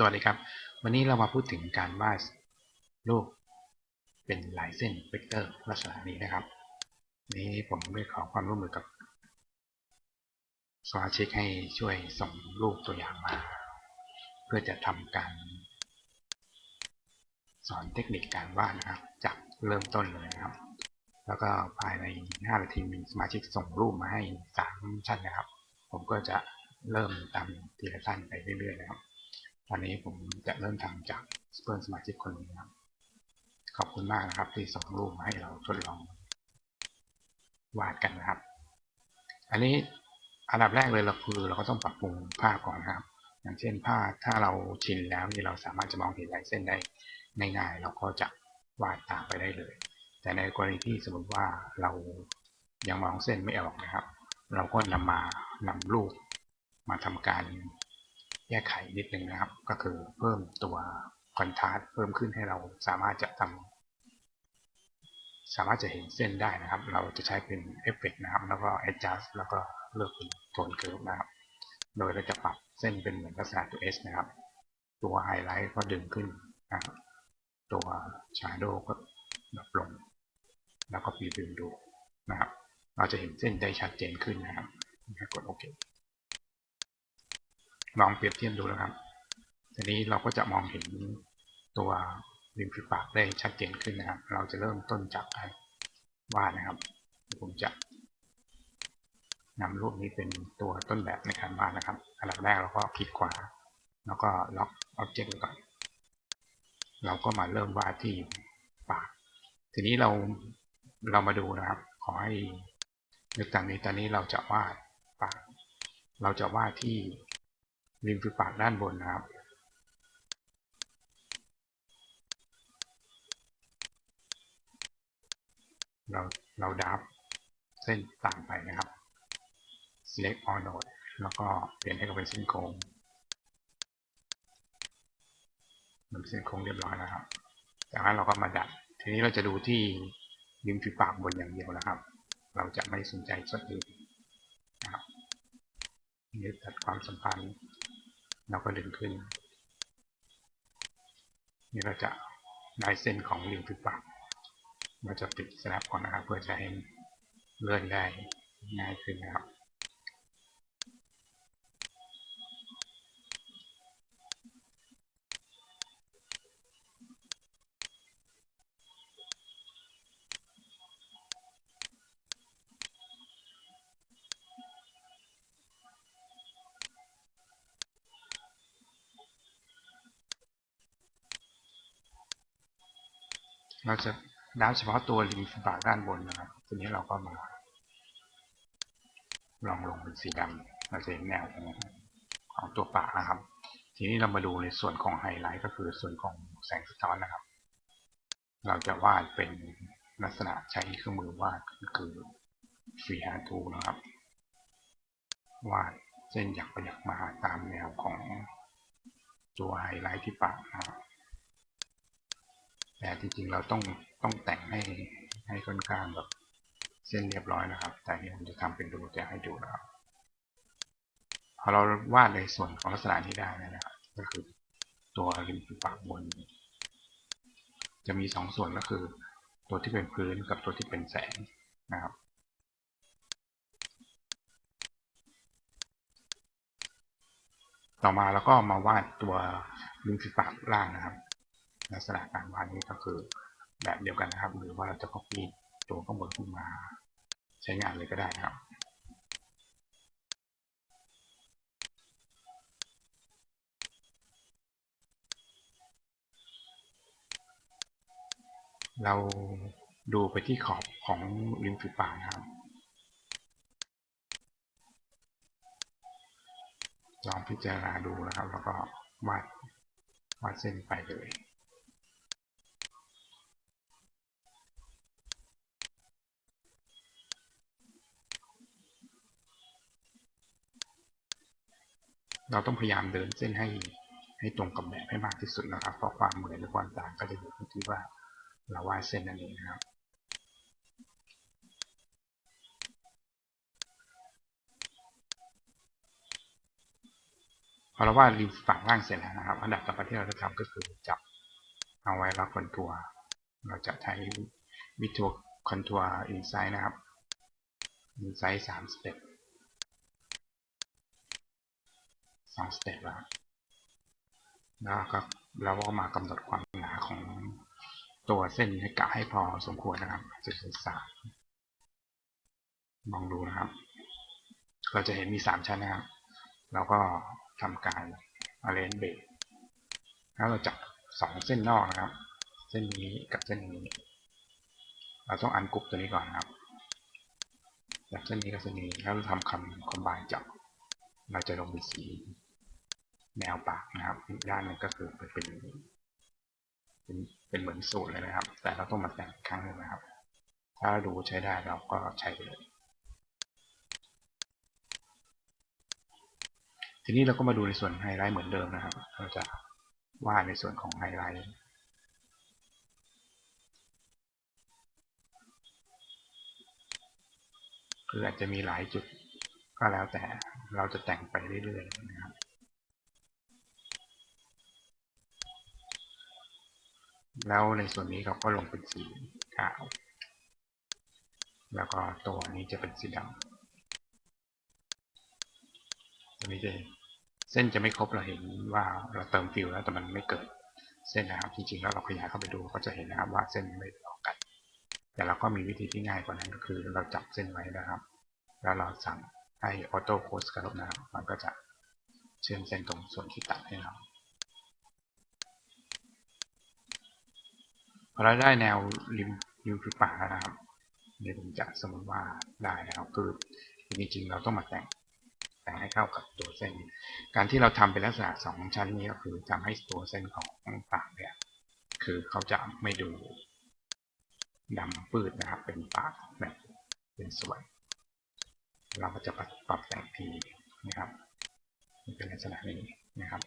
สวัสดีครับ วันนี้เรามาพูดถึงการวาดรูปเป็นลายเส้นเวกเตอร์ลักษณะนี้นะครับ นี้ผมได้ขอความร่วมมือกับสมาชิกให้ช่วยส่งรูปตัวอย่างมา เพื่อจะทำการ สอนเทคนิคการวาดนะครับ จากเริ่มต้นเลยนะครับ แล้วก็ภายใน 5 นาทีมีสมาชิกส่งรูปมาให้3ท่านนะครับ ผมก็จะเริ่มตามทีละท่านไปเรื่อยๆนะครับ ตอนนี้ผมจะเริ่มทำจากเพื่อนสมาชิกคนนี้ครับ ขอบคุณมากนะครับที่ส่งรูปมาให้เราทดลองวาดกันนะครับ อันนี้อันดับแรกเลยเราคือเราก็ต้องปรับปรุงภาพก่อนนะครับ อย่างเช่นภาพถ้าเราชินแล้วนี่เราสามารถจะมองเห็นลายเส้นได้ง่ายๆเราก็จะวาดตามไปได้เลย แต่ในกรณีที่สมมติว่าเรายังมองเส้นไม่ออกนะครับ เราก็นำมานำรูปมาทำการ แก้ไขนิดหนึ่งนะครับ ก็คือเพิ่มตัวคอนทราสต์เพิ่มขึ้นให้เราสามารถจะทำสามารถจะเห็นเส้นได้นะครับ เราจะใช้เป็นเอฟเฟกนะครับ แล้วก็ adjust แล้วก็เลือกเป็นโทนเกิร์ฟนะครับ โดยเราจะปรับเส้นเป็นเหมือนลักษณะตัว S นะครับ ตัวไฮไลท์ก็ดึงขึ้นนะครับ ตัวชาร์โดก็ดรอปลง แล้วก็ปีดึงดูนะครับ เราจะเห็นเส้นได้ชัดเจนขึ้นนะครับกดโอเค ลองเปรียบเทียบดูนะครับทีนี้เราก็จะมองเห็นตัวริมฝีปากได้ชัดเจนขึ้นนะครับ เราจะเริ่มต้นจากการวาดนะครับ ผมจะนำรูปนี้เป็นตัวต้นแบบในการวาดนะครับ อันดับแรกเราก็คลิกขวา แล้วก็ล็อกอ็อบเจกต์ไว้ก่อน เราก็มาเริ่มวาดที่ปาก ทีนี้เราเรามาดูนะครับ ขอให้นึกตามนี้ตอนนี้เราจะวาดปาก เราจะวาดที่ ริมฝีปากด้านบนนะครับ เราเราดับเส้นต่างไปนะครับ select all node แล้วก็เปลี่ยนให้เป็นเส้นโค้งมันเส้นโค้งเรียบร้อยแล้วครับ จากนั้นเราก็มาดัด ทีนี้เราจะดูที่ริมฝีปากบนอย่างเดียวนะครับ เราจะไม่สนใจส่วนอื่นนะครับนี่ตัดความสัมพันธ์ เราก็ดึงขึ้น นี่เราจะได้เส้นของริมฝีปากเราจะติดสแนปก่อนนะครับ เพื่อจะให้เลื่อนได้ง่ายขึ้นนะครับ เราจะดาวเฉพาะตัวริมฝีปากด้านบนนะครับ ทีนี้เราก็มา ลองลงเป็นสีดำเราจะเห็นแนวของของตัวปากนะครับ ทีนี้เรามาดูในส่วนของไฮไลท์ก็คือส่วนของแสงสะท้อนนะครับ เราจะวาดเป็นลักษณะใช้เครื่องมือวาดก็คือฟรีฮาร์ทูนะครับ วาดเส้นหยักไปหยักมาตามแนวของตัวไฮไลท์ที่ปากนะครับ แต่จริงๆเราต้องต้องแต่งให้ให้ค่อนข้างแบบเส้นเรียบร้อยนะครับ แต่นี่ผมจะทำเป็นดูจะให้ดูนะครับพอเราวาดในส่วนของลักษณะนี้ได้นะครับ ก็คือตัวริมฝีปากบน จะมีสองส่วนก็คือ ตัวที่เป็นพื้นกับตัวที่เป็นแสงนะครับต่อมาเราก็มาวาดตัวริมฝีปากล่างนะครับ ลักษณะการวาดนี้ก็คือแบบเดียวกันนะครับ หรือว่าเราจะ copy ตัวข้างบนขึ้นมาใช้งานเลยก็ได้นะครับเราดูไปที่ขอบของริมฝีปากนะครับ ลองพิจารณาดูนะครับ แล้วก็วาดวาดเส้นไปเลย เราต้องพยายามเดินเส้นให้ให้ตรงกับแบบให้มากที่สุดนะครับเพราะความเหมือนหรือความต่างก็จะอยู่ที่ว่าเราวาดเส้นนั่นเองนะครับพอเราวาดริมฝั่งล่างเสร็จแล้วนะครับ อันดับต่อไปที่เราจะทำก็คือจับเอาไว้แล้วคอนทัวร์เราจะใช้วิทัวคอนทัวร์อินไซด์นะครับอินไซด์สามสเต็ป สองสเต็ปแล้วแล้วก็เราก็มากำหนดความหนาของตัวเส้นให้กะให้พอสมควรนะครับจุดสามมองดูนะครับ เราจะเห็นมีสามชั้นนะครับ เราก็ทำการ arrange base แล้วเราจับสองเส้นนอกนะครับ เส้นนี้กับเส้นนี้ เราต้องอันกรุ๊ปตัวนี้ก่อนนะครับจับเส้นนี้กับเส้นนี้แล้วเราทำคำคอมบายจับ เราจะลงเป็นสี แนวปากนะครับอีกด้านนึงก็คือเป็นเป็นเป็นเหมือนสูตรเลยนะครับ แต่เราต้องมาแต่งครั้งหนึงนะครับ ถ้าดูใช้ได้เราก็ใช้ไปเลย ทีนี้เราก็มาดูในส่วนไฮไลท์เหมือนเดิมนะครับ เราจะวาดในส่วนของไฮไลท์คืออาจจะมีหลายจุดก็แล้วแต่เราจะแต่งไปเรื่อยๆนะครับ แล้วในส่วนนี้เราก็ลงเป็นสีขาว แล้วก็ตัวนี้จะเป็นสีดำตัวนี้จะเส้นจะไม่ครบเราเห็นว่าเราเติมฟิลแล้วแต่มันไม่เกิดเส้นนะครับ จริงๆแล้วเราขยายเข้าไปดูก็จะเห็นนะครับว่าเส้นไม่ต่อกัน แต่เราก็มีวิธีที่ง่ายกว่านั้นก็คือเราจับเส้นไว้นะครับ แล้วเราสั่งให้ออโต้โคสกระทบนะครับมันก็จะเชื่อมเส้นตรงส่วนที่ตัดให้เรา พอเราได้แนวริมริมฝีปากนะครับเดี๋ยวผมจะสมมติว่าได้แล้วคือจริงๆเราต้องมาแต่งแต่งให้เข้ากับตัวเส้น การที่เราทำเป็นลักษณะสองชั้นนี้ก็คือทำให้ตัวเส้นของปากเนี่ยคือเขาจะไม่ดูดำปืดนะครับ เป็นปากแบบเป็นสวยเราก็จะปรับปรับแต่งทีนะครับเป็นลักษณะนี้นะครับ